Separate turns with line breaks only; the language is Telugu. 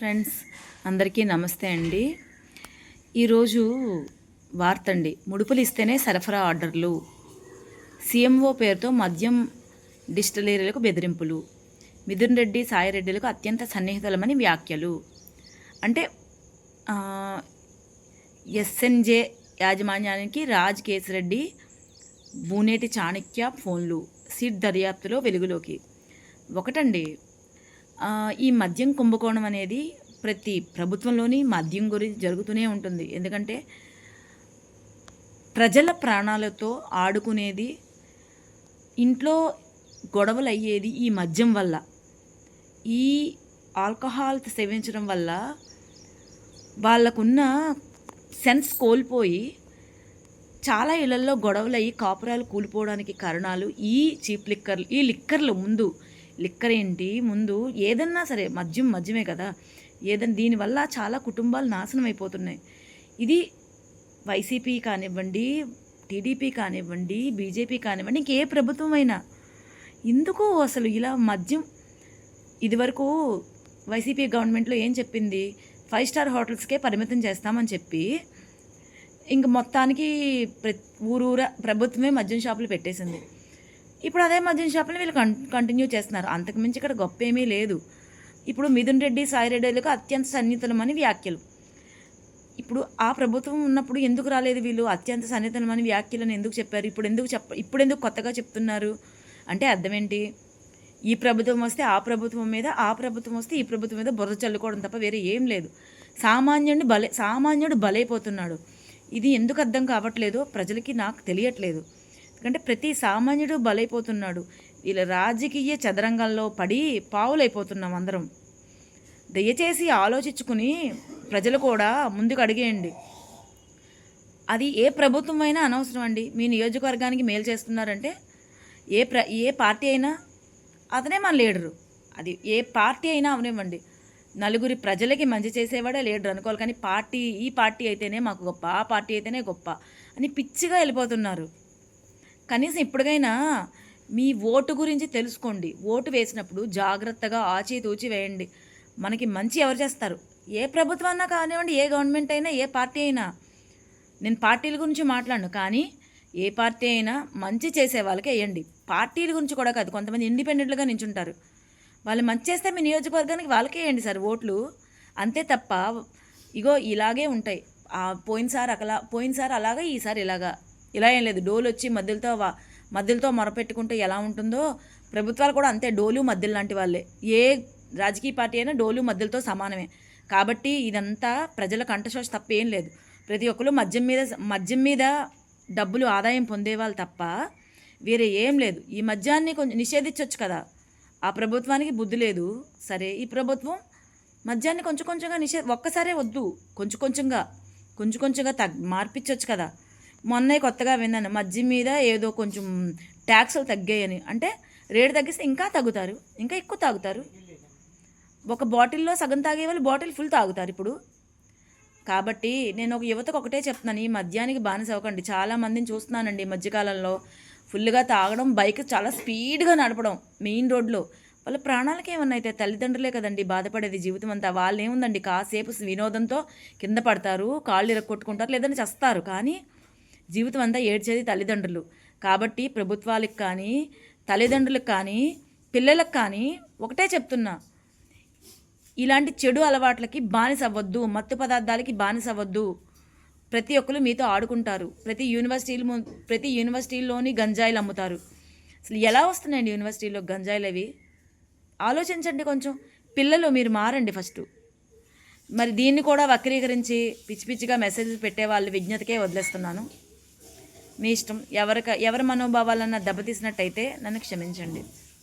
ఫ్రెండ్స్ అందరికీ నమస్తే అండి. ఈరోజు వార్త అండి ముడుపులు ఇస్తేనే సరఫరా ఆర్డర్లు. సీఎంఓ పేరుతో మద్యం డిస్టిలరీలకు బెదిరింపులు. మిథున్ రెడ్డి సాయిరెడ్డిలకు అత్యంత సన్నిహితులమని వ్యాఖ్యలు. అంటే ఎస్ఎన్జే యాజమాన్యానికి రాజ్ కేసిరెడ్డి బూనేటి చాణక్య ఫోన్లు. సీట్ దర్యాప్తులో వెలుగులోకి. ఒకటండి ఈ మద్యం కుంభకోణం అనేది ప్రతి ప్రభుత్వంలోని మద్యం గురించి జరుగుతూనే ఉంటుంది. ఎందుకంటే ప్రజల ప్రాణాలతో ఆడుకునేది ఇంట్లో గొడవలు అయ్యేది ఈ మద్యం వల్ల. ఈ ఆల్కహాల్ సేవించడం వల్ల వాళ్ళకున్న సెన్స్ కోల్పోయి చాలా ఇళ్ళలో గొడవలు అయ్యి కాపురాలు కూలిపోవడానికి కారణాలు ఈ చీప్ లిక్కర్లు ఈ లిక్కర్లు ముందు లిక్కర్ ఏంటి ముందు ఏదన్నా సరే మద్యం మద్యమే కదా. ఏదన్నా దీనివల్ల చాలా కుటుంబాలు నాశనం అయిపోతున్నాయి. ఇది వైసీపీ కానివ్వండి టీడీపీ కానివ్వండి బీజేపీ కానివ్వండి ఇంకే ప్రభుత్వం అయినా ఎందుకు అసలు ఇలా మద్యం ఇదివరకు వైసీపీ గవర్నమెంట్లో ఏం చెప్పింది? ఫైవ్ స్టార్ హోటల్స్కే పరిమితం చేస్తామని చెప్పి ఇంక మొత్తానికి ప్ర ఊరూర ప్రభుత్వమే మద్యం షాపులు పెట్టేసింది. ఇప్పుడు అదే మద్యం షాపులు వీళ్ళు కంటిన్యూ చేస్తున్నారు. అంతకుమించి ఇక్కడ గొప్ప ఏమీ లేదు. ఇప్పుడు మిథున్ రెడ్డి సాయి రెడ్డిలకు అత్యంత సన్నిహితులమని వ్యాఖ్యలు. ఇప్పుడు ఆ ప్రభుత్వం ఉన్నప్పుడు ఎందుకు రాలేదు వీళ్ళు? అత్యంత సన్నిహితులమని వ్యాఖ్యలను ఎందుకు చెప్పారు? ఇప్పుడు ఎందుకు చెప్ప ఇప్పుడు ఎందుకు కొత్తగా చెప్తున్నారు? అంటే అర్థం ఏంటి ఈ ప్రభుత్వం వస్తే ఆ ప్రభుత్వం మీద ఆ ప్రభుత్వం వస్తే ఈ ప్రభుత్వం మీద బురద చల్లుకోవడం తప్ప వేరే ఏం లేదు. సామాన్యుడిని బలే సామాన్యుడు బలైపోతున్నాడు. ఇది ఎందుకు అర్థం కావట్లేదో ప్రజలకి నాకు తెలియట్లేదు. ఎందుకంటే ప్రతి సామాన్యుడు బలైపోతున్నాడు. వీళ్ళ రాజకీయ చదరంగంలో పడి పావులైపోతున్నాం అందరం. దయచేసి ఆలోచించుకుని ప్రజలు కూడా ముందుకు అడిగేయండి అది ఏ ప్రభుత్వం అయినా అనవసరం అండి. మీ నియోజకవర్గానికి మేలు చేస్తున్నారంటే ఏ ప్ర ఏ పార్టీ అయినా అతనే మన లీడరు. అది ఏ పార్టీ అయినా అవనివ్వండి. నలుగురి ప్రజలకి మంచి చేసేవాడే లీడర్ అనుకోవాలి. కానీ పార్టీ ఈ పార్టీ అయితేనే మాకు గొప్ప ఆ పార్టీ అయితేనే గొప్ప అని పిచ్చిగా వెళ్ళిపోతున్నారు. కనీసం ఇప్పటికైనా మీ ఓటు గురించి తెలుసుకోండి. ఓటు వేసినప్పుడు జాగ్రత్తగా ఆచితూచి వేయండి. మనకి మంచి ఎవరు చేస్తారు? ఏ ప్రభుత్వం అన్నా కానివ్వండి ఏ గవర్నమెంట్ అయినా ఏ పార్టీ అయినా. నేను పార్టీల గురించి మాట్లాడను కానీ ఏ పార్టీ అయినా మంచి చేసే వాళ్ళకి వేయండి. పార్టీల గురించి కూడా కాదు కొంతమంది ఇండిపెండెంట్గా నించుంటారు. వాళ్ళు మంచి చేస్తే మీ నియోజకవర్గానికి వాళ్ళకే వేయండి సార్ ఓట్లు. అంతే తప్ప ఇగో ఇలాగే ఉంటాయి. పోయినసారి అలా పోయినసారి అలాగా ఈసారి ఇలాగా. ఇలా ఏం లేదు. డోలు వచ్చి మధ్యలతో మధ్యలతో మొరపెట్టుకుంటే ఎలా ఉంటుందో ప్రభుత్వాలు కూడా అంతే. డోలు మధ్యలు లాంటి వాళ్ళే. ఏ రాజకీయ పార్టీ అయినా డోలు మధ్యలతో సమానమే. కాబట్టి ఇదంతా ప్రజల కంఠశోష తప్ప ఏం లేదు. ప్రతి ఒక్కరు మద్యం మీద మద్యం మీద డబ్బులు ఆదాయం పొందేవాళ్ళు తప్ప వేరే ఏం లేదు. ఈ మద్యాన్ని కొంచెం నిషేధించవచ్చు కదా. ఆ ప్రభుత్వానికి బుద్ధి లేదు. సరే ఈ ప్రభుత్వం మద్యాన్ని కొంచెం కొంచెంగా నిషే ఒక్కసారే వద్దు. కొంచెం కొంచెంగా కొంచెం కొంచెంగా తగ్ మార్పించవచ్చు కదా. మొన్నే కొత్తగా విన్నాను. మజ్జి మీద ఏదో కొంచెం ట్యాక్సులు తగ్గాయని. అంటే రేటు తగ్గిస్తే ఇంకా తగ్గుతారు. ఇంకా ఎక్కువ తాగుతారు. ఒక బాటిల్లో సగం తాగే వాళ్ళు బాటిల్ ఫుల్ తాగుతారు ఇప్పుడు. కాబట్టి నేను ఒక యువతకు ఒకటే చెప్తున్నాను. ఈ మద్యానికి బానిస అవ్వకండి. చాలా మందిని చూస్తున్నానండి ఈ మధ్యకాలంలో. ఫుల్గా తాగడం బైక్ చాలా స్పీడ్గా నడపడం మెయిన్ రోడ్లో. వాళ్ళ ప్రాణాలకి ఏమన్నా అయితే తల్లిదండ్రులే కదండి బాధపడేది జీవితం అంతా. వాళ్ళు ఏముందండి కాసేపు వినోదంతో కింద పడతారు కాళ్ళు ఇరగొట్టుకుంటారు లేదని చస్తారు. కానీ జీవితం అంతా ఏడ్చేది తల్లిదండ్రులు. కాబట్టి ప్రభుత్వాలకు కానీ తల్లిదండ్రులకు కానీ పిల్లలకు కానీ ఒకటే చెప్తున్నా. ఇలాంటి చెడు అలవాట్లకి బానిస అవ్వద్దు మత్తు పదార్థాలకి బానిస అవ్వద్దు. ప్రతి ఒక్కరు మీతో ఆడుకుంటారు. ప్రతి యూనివర్సిటీలు ప్రతి యూనివర్సిటీల్లోని గంజాయిలు అమ్ముతారు. అసలు ఎలా వస్తున్నాయండి యూనివర్సిటీలో గంజాయిలు అవి? ఆలోచించండి కొంచెం. పిల్లలు మీరు మారండి ఫస్ట్. మరి దీన్ని కూడా వక్రీకరించి పిచ్చి పిచ్చిగా మెసేజ్ పెట్టే వాళ్ళ విజ్ఞతకే వదిలేస్తున్నాను. మీ ఇష్టం. ఎవరికి ఎవరి మనోభావాలన్నా దెబ్బతీసినట్టయితే నన్ను క్షమించండి.